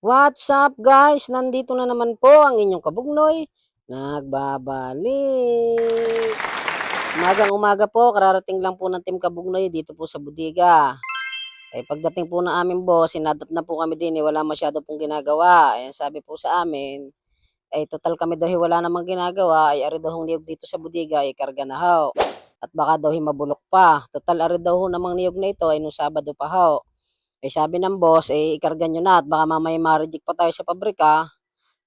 What's up guys? Nandito na naman po ang inyong kabugnoy. Nagbabalik. Umagang umaga po, kararating lang po ng Team Kabugnoy dito po sa Budiga. Eh pagdating po ng aming boss, sinadap na po kami din eh, wala masyado pong ginagawa. Eh sabi po sa amin, eh total kami daw eh, wala namang ginagawa, ay ari daw niyog dito sa Budiga, ay karga na ho. At baka daw eh, mabulok pa. Total ari daw namang niyog na ito ay nung Sabado pa ho. Eh sabi ng boss, eh ikarga nyo na at baka mamaya ma-reject pa tayo sa pabrika.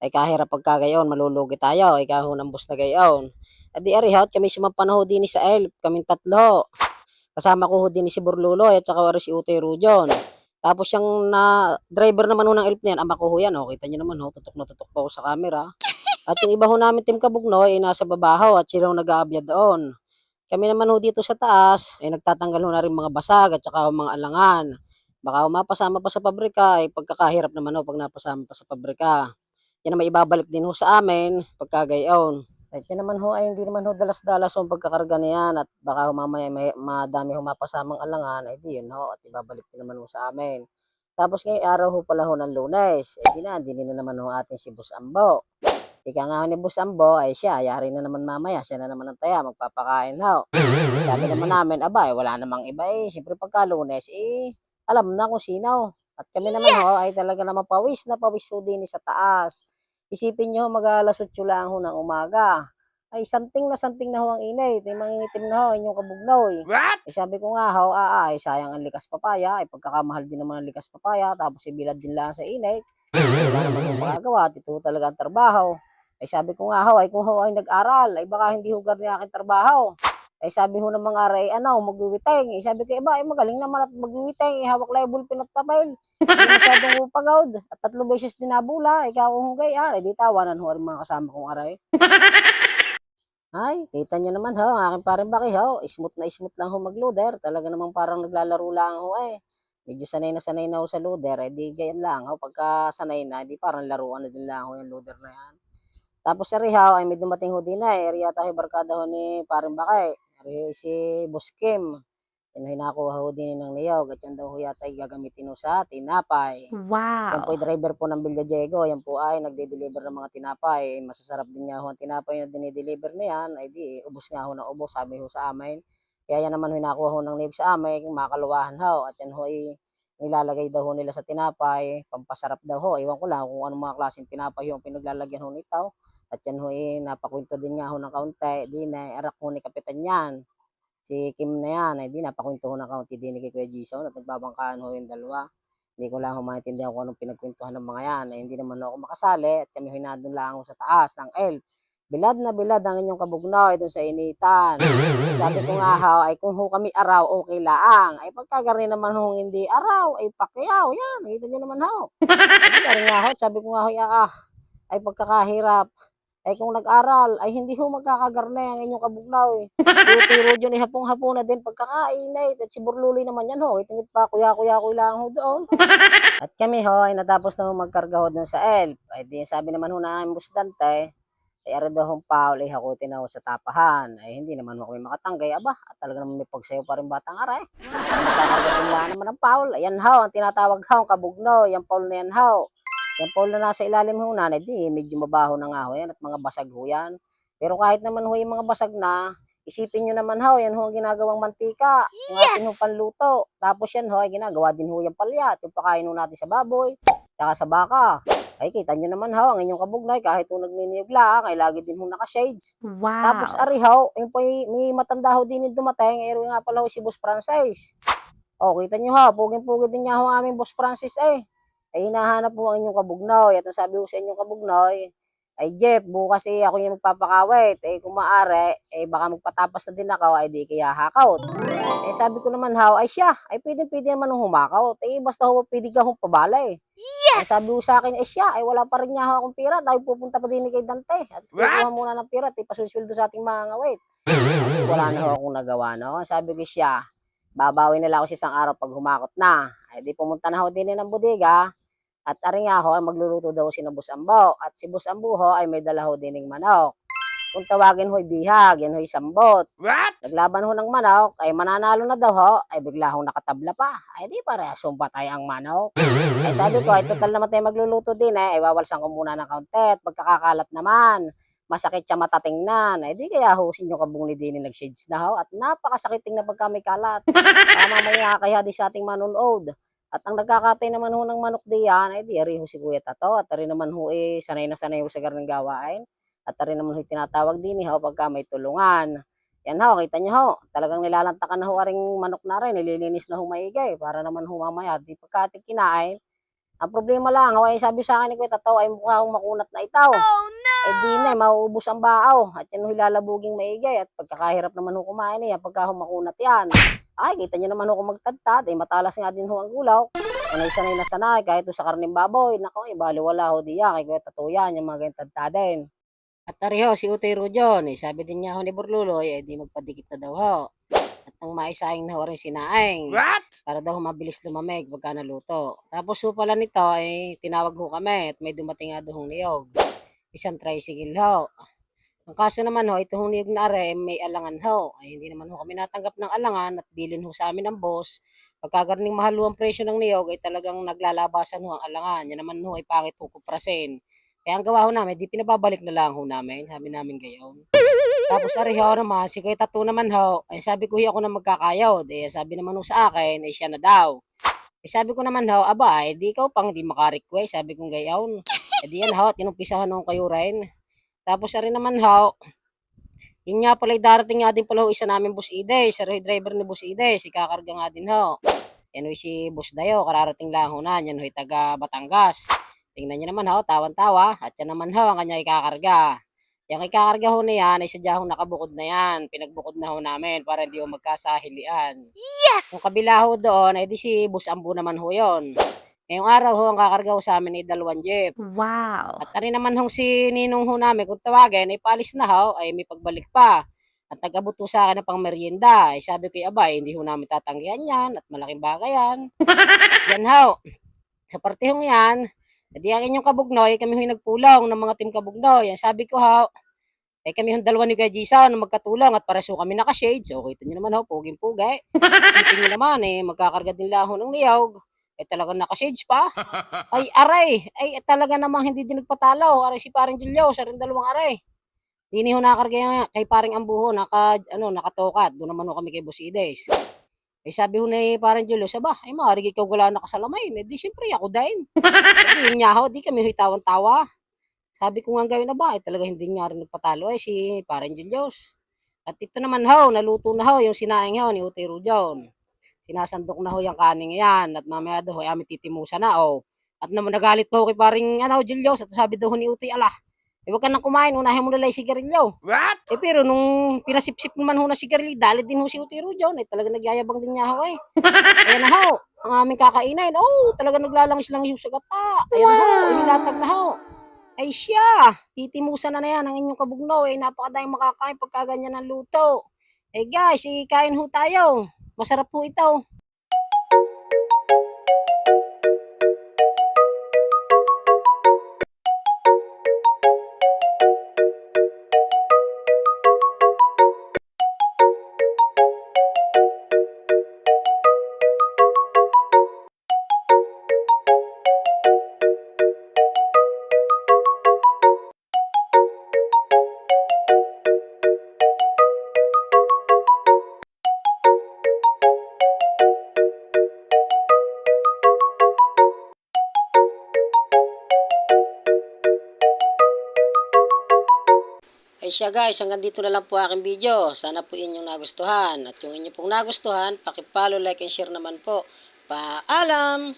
Ay kahirap pagkagayon, malulugi tayo. Ay kaho ng boss na gayon. At di ari hot, kami sumampan ho din sa ELF, kaming tatlo. Kasama ko ho din si Burlulo at saka si Utoy Rujon. Tapos yung na driver naman ho ng ELF na yan, ama ko ho yan. Oh, kita nyo naman ho, tutok na tutok pa ho sa camera. At yung iba ho namin Team Kabugnoy ay nasa babaho at sila ho nag-aabyad doon. Kami naman ho dito sa taas ay nagtatanggal ho na rin mga basag at saka mga alangan. Baka mapasama pa sa pabrika ay pagkakahirap naman ho pag napasama pa sa pabrika. Yan naman ibabalik din ho sa amin pagkagayon. At yan naman ho ay hindi naman ho dalas-dalas ang pagkakarga na yan at baka mamaya may, madami ho mapasamang alangan ay di yun ho at ibabalik din naman ho sa amin. Tapos ngayong araw ho pala ho ng lunes, eh di na, hindi na naman ho ating si Boss Ambo. Ika nga ho ni Boss Ambo ay siya, yari na naman mamaya, siya na naman ang taya, magpapakain ho. Sabi naman namin, aba, eh, wala namang iba eh. Siyempre pagka lunes, eh, alam na kung sino. At kami naman ho, ay talaga naman pawis na pawis ho din sa taas. Isipin nyo, mag-alas 8 lang ho ng umaga. Ay, santing na santing na ho ang init. Ay, mangingitim na ho, inyong kabugnoy. What? Eh, sabi ko nga ho, ah, ay, sayang ang likas papaya. Ay, pagkakamahal din naman ang likas papaya. Tapos, ibilad din lang sa init. Ay, wala naman yung magagawa. At ito talaga ang trabaho. Ay, sabi ko nga ho, ay kung ho ay nag-aral, ay baka hindi hugar niya aking trabaho. Ay, sabi ho ng mga aray, ano, magwiwiteng. Eh, sabi ko, iba, ay magaling naman at magwiwiteng. Eh, hawak lang bulpin at papel. Masyadong upagod. At tatlong beses dinabula. Ikaw kung hugay, ah, di tawanan ho ang mga kasama kong aray. Ay, kita nyo naman ho, ang aking paring baki ho, smooth na smooth lang ho mag-loader. Talaga namang parang naglalaro lang ho eh. Medyo sanay na sanay na ho sa loader, eh di gayan lang ho. Pagka sanay na, di parang laruan na din lang ho yung loader na yan. Tapos sa Rihaw ay may dumating ho din na eh. Area tayo barkada ho ni paring baki. Area si Boss Kim. Yan hinakuha ho din ng niyog at yan daw ho yata gagamitin ho sa tinapay. Yan Wow. po ay driver po ng Villa Diego. Yan po ay nagde-deliver ng mga tinapay. Masasarap din niya ho ang tinapay na dinideliver na yan. Ay di, ubos nga ho na ubos, sabi ho sa amin. Kaya yan naman ho nakuha ho ng niyog sa amin, makaluwahan ho. At yan ho ay nilalagay daw ho nila sa tinapay, pampasarap daw ho. Iwan ko lang kung anong mga klaseng tinapay yung pinaglalagyan ho nito. At yan ho ay napakwento din nga ho ng kaunti. Di na arak ho ni Kapitan yan. Si Kim na yan, ay di napakwento ho ng kaunti din ni kay Kuya Jason at nagbabangkaan ho yung dalawa. Hindi ko lang ho maintindihan kung anong pinagkwentuhan ng mga yan. Ay, hindi naman ako makasali at kami hinadon lang ho sa taas ng elf. Bilad na bilad ang inyong kabugnoy doon sa initan. Sabi ko nga ho, ay kung ho kami araw, okay laang. Ay pagkagari naman ho hindi araw, ay pakyaw. Yan, nakita nyo naman ho. Sabi nga ho, sabi ko nga ho, ah, ay pagkakahirap. Ay kung nag-aral, ay hindi ho magkakagarne ang inyong kabugnaw eh. Tiro dyan, eh, hapong-hapon na din pagkakainay. At si Burluloy naman yan ho, itingit pa, kuya-kuya-kuya lang ho doon. At kami ho, ay natapos na ho magkarga ho dun sa ELF. Ay di sabi naman ho na ang bustante, ay ara daw hong Paul ay hakutin na ho sa tapahan. Ay hindi naman ho kami makatanggay. Aba, at talaga naman may pagsayo pa rin batang aray. Nakakarga din lang naman ang Paul. Ayan ho, ang tinatawag ho, kabugno. Yan Paul na yan ho. Yan Paul na nasa ilalim ho na, di medyo mabaho na nga ho yan at mga basag ho yan. Pero kahit naman ho yung mga basag na, isipin nyo naman ho, yan ho ang ginagawang mantika. Yung ating ho panluto. Tapos yan ho, ay ginagawa din ho yung palyat. Yung pakain ho natin sa baboy, tsaka sa baka. Ay, kita nyo naman ho, ang inyong kabugnay, kahit ho nagniniyog lang, ay lagi din ho naka-shades. Wow. Tapos ari ho, yung po may matanda ho din yung dumating, eh nga pala ho si Boss Francis. O, kita nyo ha, pugin-pugin din niya ho ang aming Boss Francis eh. Ay hinahanap po ang inyong kabugnoy. At ang sabi ko sa inyong kabugnoy, ay Jeff, bukas eh ako yung magpapakawit. Eh kung maaari, eh baka magpatapas na din ako, ay di kaya hakaut. Eh sabi ko naman how, ay siya, ay pwede pwede naman nung humakaut. Eh basta ho, pwede ka hong pabala eh. Yes! sabi ko sa akin, eh siya, ay wala pa rin niya ho akong pira. Dahil pupunta pa din kay Dante. At kukuha muna ng pira, at ipasusuldo sa ating mga ngawit. Wala na ho akong nagawa, no? Sabi ko siya, babawi na lang ako sa isang araw pag humakot na. Ay di pumunta na ho din ng bodega. At ari nga ho, ay magluluto daw si Boss Ambo. At si Boss Ambo ho ay may dala ho din ng manok. kung tawagin ho'y bihag, yan ho'y sambot. What? Naglaban ho ng manok, ay mananalo na daw ho, ay bigla hong nakatabla pa. Ay di parehasong patay ang manok. Ay sabi ko, ay total naman tayo magluluto din eh, ay wawalsan ko muna ng kaunti at pagkakakalat naman. Masakit siya matatingnan. Ay di kaya husin yung kabung ni Dini nag-shades na ho at napakasakiting na pagka may kalat. Para mamaya kaya di sa ating manunood. At ang nagkakatay naman ho ng manok diyan, ay di ari ho si Kuya Tato. At ari naman ho eh, sanay na sanay ho sa garang gawain. At ari naman ho tinatawag din ho pagka may tulungan. Yan ho, kita nyo ho. Talagang nilalantakan na ho aring manok na rin. Nililinis na ho maigay para naman ho mamaya. Di pagkating kinain. Ang problema lang, ho, ay sabi sa akin ni Kuya Tato ay mukha hong makunat na itaw. Oh no! Eh di na, eh, mauubos ang baaw. At yan ho ilalabuging maigay. At pagkakahirap naman ho kumain niya, pagka ho makunat yan. Ay, kita nyo naman ho kung magtadtad. Eh, matalas nga din ho ang gulaw. Yan ay sanay na sanay, kahit ho sa karning baboy. Nako, eh, baliwala ho diya. Kay Kuya Tato yan, yung mga ganyan tadtadin. At tariho, si Utay Rujon, eh, sabi din niya ho ni Burluloy, eh, di magpadikit na daw ho. At ang maisahing na ho rin sinaing What? para daw mabilis lumamig pagka naluto. Tapos ho pala nito ay tinawag ho kami at may dumating nga doong niyog. Isang tricycle ho. Ang kaso naman ho, ito hong niyog na are, eh, may alangan ho. Ay hindi naman ho kami natanggap ng alangan at bilin ho sa amin ng boss. Pagkagarning mahal ho ang presyo ng niyog ay talagang naglalabasan ho ang alangan. Yan naman ho ay pangit ho kuprasin. Kaya ang gawa ho namin, di pinababalik na lang ho namin. Sabi namin gayon. Tapos ari ho naman, si Kuya Tattoo naman ho, ay sabi ko "Hi, ako na magkakayod. Eh sabi naman sa akin, ay siya na daw. Eh sabi ko naman ho, aba, eh di ikaw pang di makarequest. Sabi ko gayon. Eh di yan ho, tinumpisahan ho kayo rin. Tapos ari naman ho, yun nga pala, darating nga din pala ho isa namin Boss Ide, sa driver ni Boss Ide, si kakarga nga din ho. Yan ho si Boss Dayo, kararating lang ho na, yan ho taga Batangas. Tingnan niyo naman ho, tawan-tawa, at yan naman ho, ang kanya ikakarga. Yung ikakarga ho na yan, ay sadya ho nakabukod na yan. Pinagbukod na ho namin para hindi ho magkasahilian. Yes! Yung kabila ho doon, ay di si Boss Ambu naman ho yun. Ngayong araw ho, ang kakarga ho sa amin ay dalawang jeep. Wow! At ari naman hong si Ninong ho namin, kung tawagin, ay paalis na ho, ay may pagbalik pa. At nag-abot ho sa akin ng pang merienda. Ay sabi ko, abay, hindi ho namin tatanggihan yan, at malaking bagay yan. yan ho. Sa partihong yan, edi ang inyong kabugnoy, kami ho'y nagpulong ng mga team kabugnoy. Sabi ko ho, eh kami hong dalawa ni Kuya Jason na magkatulong at pareso kami naka-shades. Okay, ito nyo naman ho, puging-pugay. Isipin nyo naman eh, magkakarga din lang ho ng niyog. Eh talagang naka-shades pa. Ay, aray. Ay, talaga namang hindi din nagpatalaw. Aray si paring Julio, sa rin dalawang aray. Hindi ho nakarga yan kay paring Ambuho, naka, ano, nakatokat. Doon naman ho kami kay Boss Ides. Eh, sabi ho ni paring Julio, saba, ay maaari ikaw wala nakasalamay. Eh, di, syempre, ako din. Sabi yun niya ho, di kami ho'y tawan-tawa. Sabi ko nga gawin na ba, eh, talaga hindi nga rin nagpatalo eh, si paring Julius. At ito naman ho, naluto na ho, yung sinaing ho ni Uti Rujon sinasandok na ho yung kaning yan at mamaya daw ay amin titimusa na oh. At naman nagalit pa ho kay paring ano, Julius at sabi daw ho ni Uti, ala, eh wag ka nang kumain, unahin mo na lang yung sigarilyo. What? Eh pero nung pinasipsip naman ho na sigarilyo, dalit din ho si Uti Rujon, eh talaga nagyayabang din niya ho eh. Ayan na ho, ang aming kakainin, oh, talaga naglalangis-langis ho sa gata. Ayan na ho, inilatag na ho. Ay siya, titimusa na na yan ang inyong kabugno, eh napakadayang makakain pagka ganyan ang luto. Eh guys, eh, kain ho tayo. Masarap po ito. Ay siya guys, hanggang dito na lang po aking video. Sana po inyong nagustuhan. At kung inyo pong nagustuhan, pakipollow, like, and share naman po. Paalam!